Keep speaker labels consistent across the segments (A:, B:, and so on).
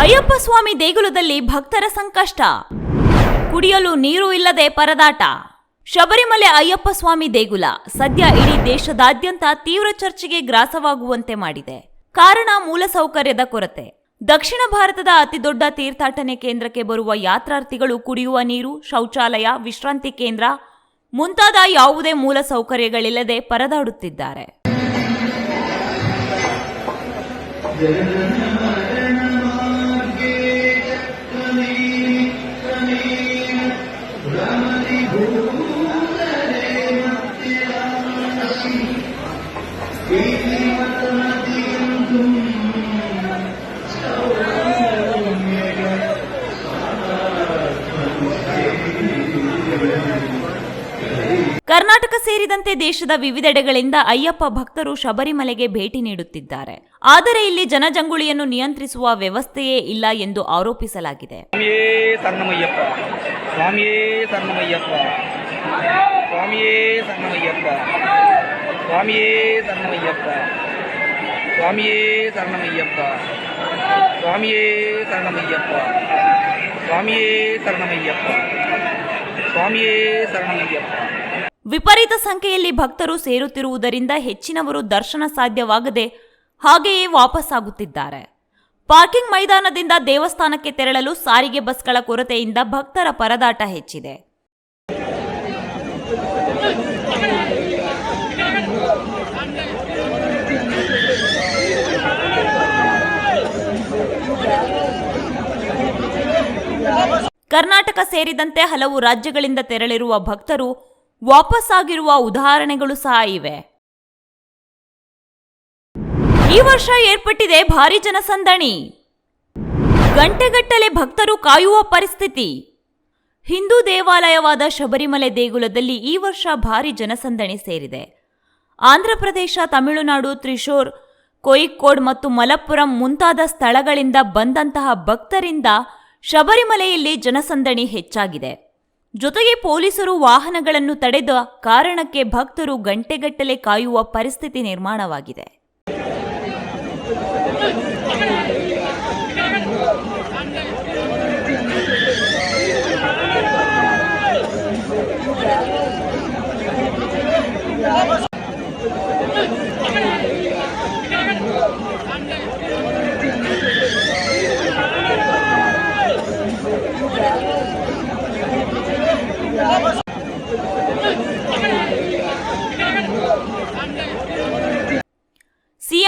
A: ಅಯ್ಯಪ್ಪ ಸ್ವಾಮಿ ದೇಗುಲದಲ್ಲಿ ಭಕ್ತರ ಸಂಕಷ್ಟ. ಕುಡಿಯಲು ನೀರು ಇಲ್ಲದೆ ಪರದಾಟ. ಶಬರಿಮಲೆ ಅಯ್ಯಪ್ಪ ಸ್ವಾಮಿ ದೇಗುಲ ಸದ್ಯ ಇಡೀ ದೇಶದಾದ್ಯಂತ ತೀವ್ರ ಚರ್ಚೆಗೆ ಗ್ರಾಸವಾಗುವಂತೆ ಮಾಡಿದೆ. ಕಾರಣ ಮೂಲಸೌಕರ್ಯದ ಕೊರತೆ. ದಕ್ಷಿಣ ಭಾರತದ ಅತಿದೊಡ್ಡ ತೀರ್ಥಾಟನೆ ಕೇಂದ್ರಕ್ಕೆ ಬರುವ ಯಾತ್ರಾರ್ಥಿಗಳು ಕುಡಿಯುವ ನೀರು, ಶೌಚಾಲಯ, ವಿಶ್ರಾಂತಿ ಕೇಂದ್ರ ಮುಂತಾದ ಯಾವುದೇ ಮೂಲ ಸೌಕರ್ಯಗಳಿಲ್ಲದೆ ಪರದಾಡುತ್ತಿದ್ದಾರೆ. ಕರ್ನಾಟಕ ಸೇರಿದಂತೆ ದೇಶದ ವಿವಿಧೆಡೆಗಳಿಂದ ಅಯ್ಯಪ್ಪ ಭಕ್ತರು ಶಬರಿಮಲೆಗೆ ಭೇಟಿ ನೀಡುತ್ತಿದ್ದಾರೆ. ಆದರೆ ಇಲ್ಲಿ ಜನಜಂಗುಳಿಯನ್ನು ನಿಯಂತ್ರಿಸುವ ವ್ಯವಸ್ಥೆಯೇ ಇಲ್ಲ ಎಂದು ಆರೋಪಿಸಲಾಗಿದೆ.
B: ಸ್ವಾಮಿಯೇ ಸನ್ನಮಯ್ಯಪ್ಪ ಸ್ವಾಮಿಯೇ ಸನ್ನಮಯ್ಯಪ್ಪ ಸ್ವಾಮಿಯೇ ಸನ್ನಮಯ್ಯಪ್ಪ ಸ್ವಾಮಿಯೇ ಸರಣಮಯ್ಯಪ್ಪ ಸ್ವಾಮಿಯೇ ಸರಣಮಯ್ಯಪ್ಪ ಸ್ವಾಮಿಯೇ ಸರಣಮಯ್ಯಪ್ಪ ಸ್ವಾಮಿಯೇ ಸರಣಮಯ್ಯಪ್ಪ
A: ವಿಪರೀತ ಸಂಖ್ಯೆಯಲ್ಲಿ ಭಕ್ತರು ಸೇರುತ್ತಿರುವುದರಿಂದ ಹೆಚ್ಚಿನವರು ದರ್ಶನ ಸಾಧ್ಯವಾಗದೆ ಹಾಗೆಯೇ ವಾಪಸ್ಸಾಗುತ್ತಿದ್ದಾರೆ. ಪಾರ್ಕಿಂಗ್ ಮೈದಾನದಿಂದ ದೇವಸ್ಥಾನಕ್ಕೆ ತೆರಳಲು ಸಾರಿಗೆ ಬಸ್ಗಳ ಕೊರತೆಯಿಂದ ಭಕ್ತರ ಪರದಾಟ ಹೆಚ್ಚಿದೆ. ಕರ್ನಾಟಕ ಸೇರಿದಂತೆ ಹಲವು ರಾಜ್ಯಗಳಿಂದ ತೆರಳಿರುವ ಭಕ್ತರು ವಾಪಸ್ಸಾಗಿರುವ ಉದಾಹರಣೆಗಳು ಸಹ ಇವೆ. ಈ ವರ್ಷ ಏರ್ಪಟ್ಟಿದೆ ಭಾರಿ ಜನಸಂದಣಿ. ಗಂಟೆಗಟ್ಟಲೆ ಭಕ್ತರು ಕಾಯುವ ಪರಿಸ್ಥಿತಿ. ಹಿಂದೂ ದೇವಾಲಯವಾದ ಶಬರಿಮಲೆ ದೇಗುಲದಲ್ಲಿ ಈ ವರ್ಷ ಭಾರಿ ಜನಸಂದಣಿ ಸೇರಿದೆ. ಆಂಧ್ರಪ್ರದೇಶ ತಮಿಳುನಾಡು, ತ್ರಿಶೂರ್, ಕೋಯಿಕ್ಕೋಡ್ ಮತ್ತು ಮಲಪ್ಪುರಂ ಮುಂತಾದ ಸ್ಥಳಗಳಿಂದ ಬಂದಂತಹ ಭಕ್ತರಿಂದ ಶಬರಿಮಲೆಯಲ್ಲಿ ಜನಸಂದಣಿ ಹೆಚ್ಚಾಗಿದೆ. ಜೊತೆಗೆ ಪೊಲೀಸರು ವಾಹನಗಳನ್ನು ತಡೆದ ಕಾರಣಕ್ಕೆ ಭಕ್ತರು ಗಂಟೆಗಟ್ಟಲೆ ಕಾಯುವ ಪರಿಸ್ಥಿತಿ ನಿರ್ಮಾಣವಾಗಿದೆ.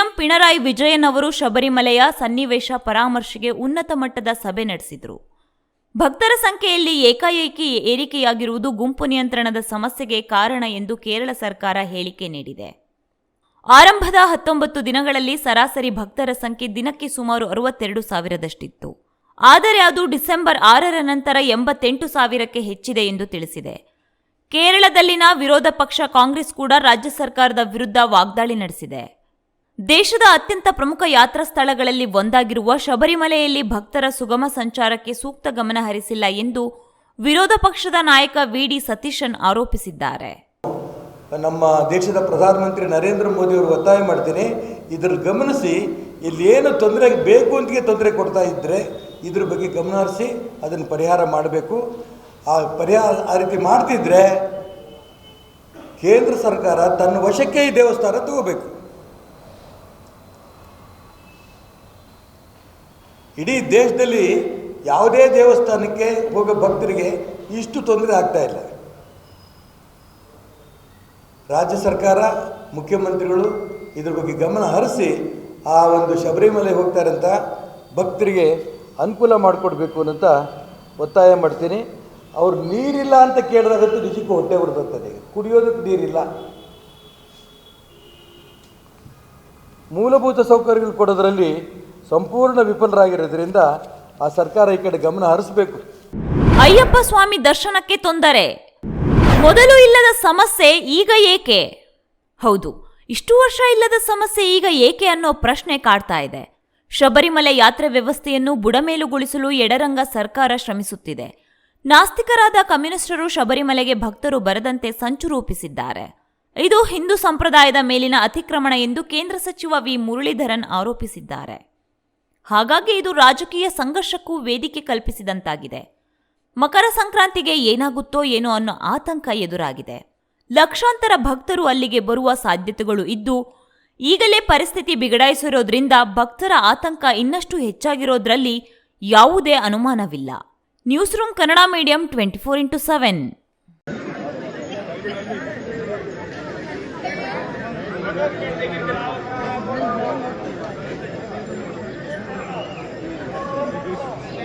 A: ಸಿಎಂ ಪಿಣರಾಯಿ ವಿಜಯನ್ ಅವರು ಶಬರಿಮಲೆಯ ಸನ್ನಿವೇಶ ಪರಾಮರ್ಶೆಗೆ ಉನ್ನತ ಮಟ್ಟದ ಸಭೆ ನಡೆಸಿದರು. ಭಕ್ತರ ಸಂಖ್ಯೆಯಲ್ಲಿ ಏಕಾಏಕಿ ಏರಿಕೆಯಾಗಿರುವುದು ಗುಂಪು ನಿಯಂತ್ರಣದ ಸಮಸ್ಯೆಗೆ ಕಾರಣ ಎಂದು ಕೇರಳ ಸರ್ಕಾರ ಹೇಳಿಕೆ ನೀಡಿದೆ. ಆರಂಭದ ಹತ್ತೊಂಬತ್ತು ದಿನಗಳಲ್ಲಿ ಸರಾಸರಿ ಭಕ್ತರ ಸಂಖ್ಯೆ ದಿನಕ್ಕೆ ಸುಮಾರು ಅರವತ್ತೆರಡು ಸಾವಿರದಷ್ಟಿತ್ತು. ಆದರೆ ಅದು ಡಿಸೆಂಬರ್ ಆರರ ನಂತರ ಎಂಬತ್ತೆಂಟು ಸಾವಿರಕ್ಕೆ ಹೆಚ್ಚಿದೆ ಎಂದು ತಿಳಿಸಿದೆ. ಕೇರಳದಲ್ಲಿನ ವಿರೋಧ ಪಕ್ಷ ಕಾಂಗ್ರೆಸ್ ಕೂಡ ರಾಜ್ಯ ಸರ್ಕಾರದ ವಿರುದ್ಧ ವಾಗ್ದಾಳಿ ನಡೆಸಿದೆ. ದೇಶದ ಅತ್ಯಂತ ಪ್ರಮುಖ ಯಾತ್ರಾ ಸ್ಥಳಗಳಲ್ಲಿ ಒಂದಾಗಿರುವ ಶಬರಿಮಲೆಯಲ್ಲಿ ಭಕ್ತರ ಸುಗಮ ಸಂಚಾರಕ್ಕೆ ಸೂಕ್ತ ಗಮನ ಹರಿಸಿಲ್ಲ ಎಂದು ವಿರೋಧ ಪಕ್ಷದ ನಾಯಕ ವಿಡಿ ಸತೀಶನ್ ಆರೋಪಿಸಿದ್ದಾರೆ.
C: ನಮ್ಮ ದೇಶದ ಪ್ರಧಾನಮಂತ್ರಿ ನರೇಂದ್ರ ಮೋದಿ ಅವರು ಒತ್ತಾಯ ಮಾಡ್ತೀನಿ. ಇದ್ರ ಗಮನಿಸಿ, ಇಲ್ಲಿ ಏನು ತೊಂದರೆ ಬೇಕು ಅಂತಿಗೆ ತೊಂದರೆ ಕೊಡ್ತಾ ಇದ್ದರೆ ಇದ್ರ ಬಗ್ಗೆ ಗಮನ ಹರಿಸಿ ಅದನ್ನು ಪರಿಹಾರ ಮಾಡಬೇಕು. ಆ ಪರಿಹಾರ, ಆ ರೀತಿ ಮಾಡ್ತಿದ್ರೆ ಕೇಂದ್ರ ಸರ್ಕಾರ ತನ್ನ ವಶಕ್ಕೆ ಈ ದೇವಸ್ಥಾನ ತಗೋಬೇಕು. ಇಡೀ ದೇಶದಲ್ಲಿ ಯಾವುದೇ ದೇವಸ್ಥಾನಕ್ಕೆ ಹೋಗೋ ಭಕ್ತರಿಗೆ ಇಷ್ಟು ತೊಂದರೆ ಆಗ್ತಾ ಇಲ್ಲ. ರಾಜ್ಯ ಸರ್ಕಾರ, ಮುಖ್ಯಮಂತ್ರಿಗಳು ಇದ್ರ ಬಗ್ಗೆ ಗಮನ ಹರಿಸಿ ಆ ಒಂದು ಶಬರಿಮಲೆ ಹೋಗ್ತಾರಂತ ಭಕ್ತರಿಗೆ ಅನುಕೂಲ ಮಾಡಿಕೊಡ್ಬೇಕು ಅಂತ ಒತ್ತಾಯ ಮಾಡ್ತೀನಿ. ಅವ್ರು ನೀರಿಲ್ಲ ಅಂತ ಕೇಳಿದಾಗಂತೂ ನಿಜಕ್ಕೂ ಹೊಟ್ಟೆ ಬರ್ತದೆ. ಕುಡಿಯೋದಕ್ಕೆ ನೀರಿಲ್ಲ. ಮೂಲಭೂತ ಸೌಕರ್ಯಗಳು ಕೊಡೋದ್ರಲ್ಲಿ ಸಂಪೂರ್ಣ ವಿಫಲರಾಗಿರೋದ್ರಿಂದ ಆ ಸರ್ಕಾರ ಈ ಕಡೆ ಗಮನ ಹರಿಸಬೇಕು.
A: ಅಯ್ಯಪ್ಪ ಸ್ವಾಮಿ ದರ್ಶನಕ್ಕೆ ತೊಂದರೆ. ಮೊದಲು ಇಲ್ಲದ ಸಮಸ್ಯೆ ಈಗ ಏಕೆ? ಹೌದು, ಇಷ್ಟು ವರ್ಷ ಇಲ್ಲದ ಸಮಸ್ಯೆ ಈಗ ಏಕೆ ಅನ್ನೋ ಪ್ರಶ್ನೆ ಕಾಡ್ತಾ ಇದೆ. ಶಬರಿಮಲೆ ಯಾತ್ರೆ ವ್ಯವಸ್ಥೆಯನ್ನು ಬುಡಮೇಲುಗೊಳಿಸಲು ಎಡರಂಗ ಸರ್ಕಾರ ಶ್ರಮಿಸುತ್ತಿದೆ. ನಾಸ್ತಿಕರಾದ ಕಮ್ಯುನಿಸ್ಟರು ಶಬರಿಮಲೆಗೆ ಭಕ್ತರು ಬರದಂತೆ ಸಂಚು ರೂಪಿಸಿದ್ದಾರೆ. ಇದು ಹಿಂದೂ ಸಂಪ್ರದಾಯದ ಮೇಲಿನ ಅತಿಕ್ರಮಣ ಎಂದು ಕೇಂದ್ರ ಸಚಿವ ವಿ. ಮುರಳೀಧರನ್ ಆರೋಪಿಸಿದ್ದಾರೆ. ಹಾಗಾಗಿ ಇದು ರಾಜಕೀಯ ಸಂಘರ್ಷಕ್ಕೂ ವೇದಿಕೆ ಕಲ್ಪಿಸಿದಂತಾಗಿದೆ. ಮಕರ ಸಂಕ್ರಾಂತಿಗೆ ಏನಾಗುತ್ತೋ ಏನೋ ಅನ್ನೋ ಆತಂಕ ಎದುರಾಗಿದೆ. ಲಕ್ಷಾಂತರ ಭಕ್ತರು ಅಲ್ಲಿಗೆ ಬರುವ ಸಾಧ್ಯತೆಗಳು ಇದ್ದು, ಈಗಲೇ ಪರಿಸ್ಥಿತಿ ಬಿಗಡಾಯಿಸಿರೋದ್ರಿಂದ ಭಕ್ತರ ಆತಂಕ ಇನ್ನಷ್ಟು ಹೆಚ್ಚಾಗಿರೋದ್ರಲ್ಲಿ ಯಾವುದೇ ಅನುಮಾನವಿಲ್ಲ. News room Kannada medium twenty four into seven.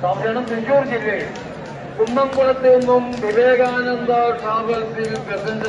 D: സ്വാമിയാണ് Thrissur ജില്ലയിൽ കുന്നംകുളത്ത് നിന്നും വിവേകാനന്ദ ട്രാവൽസിൽ പ്രസന്റ്